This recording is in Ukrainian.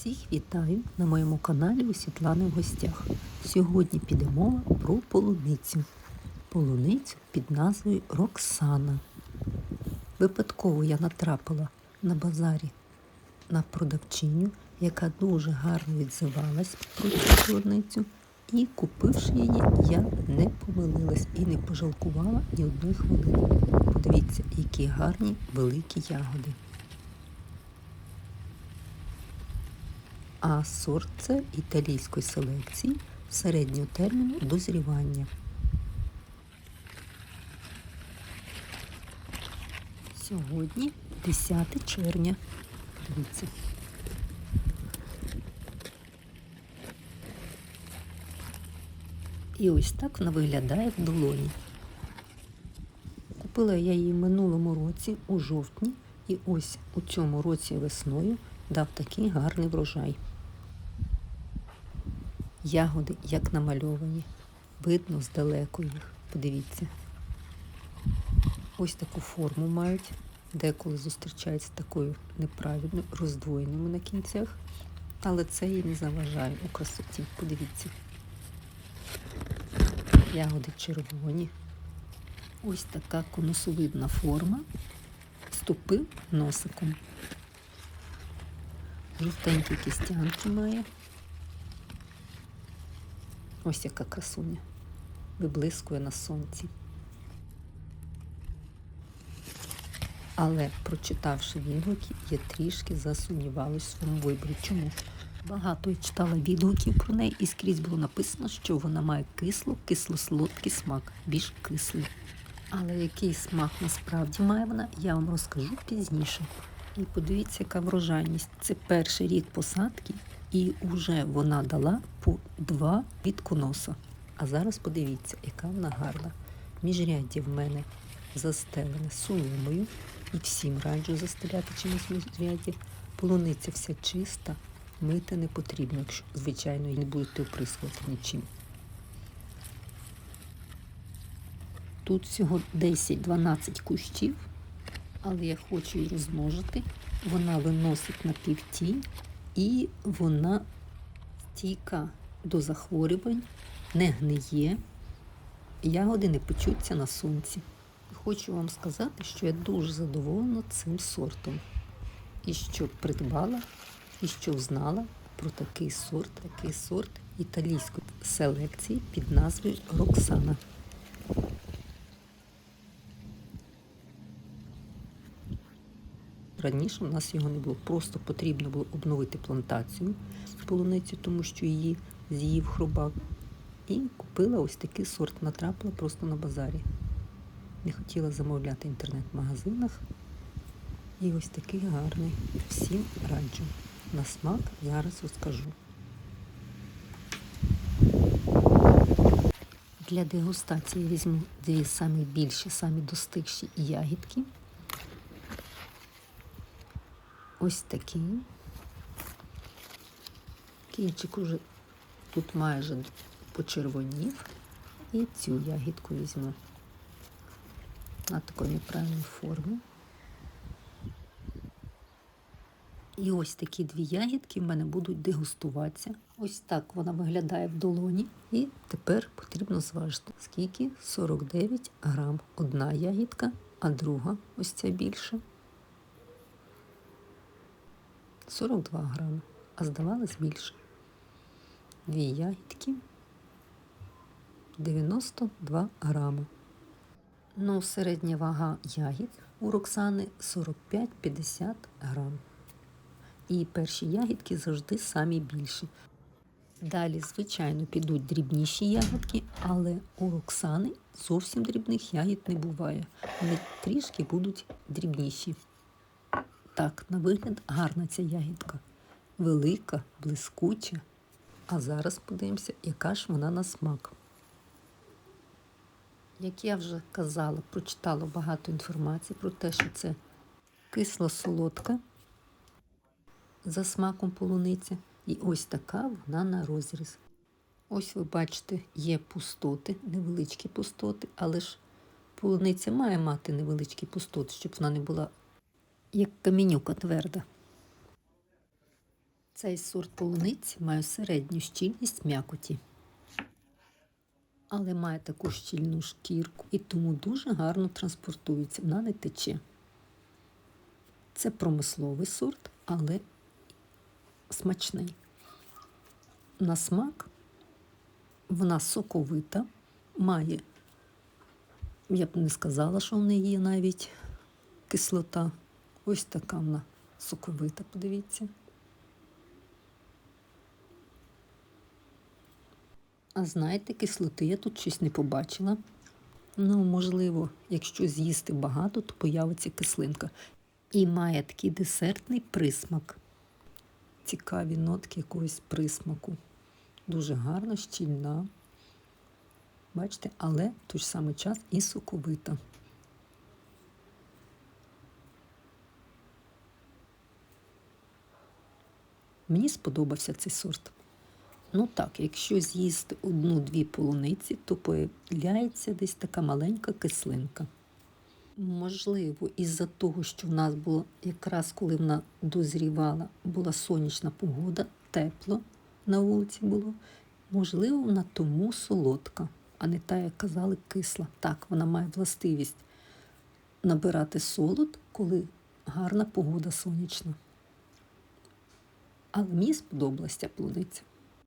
Всіх вітаю на моєму каналі у Світлани в гостях. Сьогодні піде мова про полуницю. Полуницю під назвою Роксана. Випадково я натрапила на базарі на продавчиню, яка дуже гарно відзивалась про цю полуницю. І купивши її, я не помилилась і не пожалкувала ні одної хвилини. Подивіться, які гарні великі ягоди. А сорт це італійської селекції середнього терміну дозрівання. Сьогодні 10 червня. Дивіться. І ось так вона виглядає в долоні. Купила я її минулому році у жовтні, і ось у цьому році весною дав такий гарний врожай. Ягоди як намальовані, видно здалеку їх. Подивіться. Ось таку форму мають, деколи зустрічаються такою неправильно роздвоєними на кінцях, але це їй не заважає у красоті. Подивіться. Ягоди червоні. Ось така конусовидна форма. Ступи носиком. Жовтенькі кістянки має. Ось яка красуня. Виблискує на сонці. Але, прочитавши відгуки, я трішки засумнівалась в своєму виборі. Чому? Багато я читала відгуків про неї, і скрізь було написано, що вона має кисло, кисло-солодкий смак, більш кислий. Але який смак насправді має вона, я вам розкажу пізніше. І подивіться, яка врожайність. Це перший рік посадки, і вже вона дала по два відконоса. А зараз подивіться, яка вона гарна. Міжряддя в мене застелене соломою. І всім раджу застеляти чимось міжряддя. Полуниця вся чиста, мити не потрібно, якщо, звичайно, і не будете оприскувати нічим. Тут всього 10-12 кущів, але я хочу її розмножити. Вона виносить на півтінь і вона стійка до захворювань, не гниє, ягоди не печуться на сонці. Хочу вам сказати, що я дуже задоволена цим сортом. І що придбала, і що знала про такий сорт, такий сорт італійської селекції під назвою Роксана. Раніше в нас його не було, просто потрібно було обновити плантацію полуниці, тому що її з'їв хробак. І купила ось такий сорт, натрапила просто на базарі. Не хотіла замовляти в інтернет-магазинах. І ось такий гарний. Всім раджу. На смак зараз розкажу. Для дегустації візьму дві самі більші, самі достигші ягідки. Ось такий. Кінчик уже тут майже почервонів. І цю ягідку візьму на такої неправильній формі. І ось такі дві ягідки в мене будуть дегустуватися. Ось так вона виглядає в долоні. І тепер потрібно зважити, скільки 49 грам. Одна ягідка, а друга ось ця більша. 42 грами, а здавалось більше. Дві ягідки 92 грами. Ну, середня вага ягід у Роксани 45-50 грам. І перші ягідки завжди самі більші. Далі, звичайно, підуть дрібніші ягодки, але у Роксани зовсім дрібних ягід не буває. Вони трішки будуть дрібніші. Так, на вигляд гарна ця ягідка. Велика, блискуча. А зараз подивимося, яка ж вона на смак. Як я вже казала, прочитала багато інформації про те, що це кисло-солодка за смаком полуниця. І ось така вона на розріз. Ось ви бачите, є пустоти, невеличкі пустоти, але ж полуниця має мати невеличкі пустоти, щоб вона не була як камінюка тверда. Цей сорт полуниці має середню щільність м'якоті, але має таку щільну шкірку і тому дуже гарно транспортується, вона не тече. Це промисловий сорт, але смачний. На смак вона соковита, має, я б не сказала, що в неї є навіть кислота. Ось така вона соковита, подивіться. А знаєте, кислоти я тут щось не побачила. Ну, можливо, якщо з'їсти багато, то появиться кислинка. І має такий десертний присмак. Цікаві нотки якогось присмаку. Дуже гарна, щільна. Бачите, але в той ж самий час і соковита. Мені сподобався цей сорт. Ну так, якщо з'їсти одну-дві полуниці, то появляється десь така маленька кислинка. Можливо, із-за того, що в нас було якраз коли вона дозрівала, була сонячна погода, тепло на вулиці було. Можливо, вона тому солодка, а не та, як казали, кисла. Так, вона має властивість набирати солод, коли гарна погода сонячна. Але мені сподобалася ця полуниця.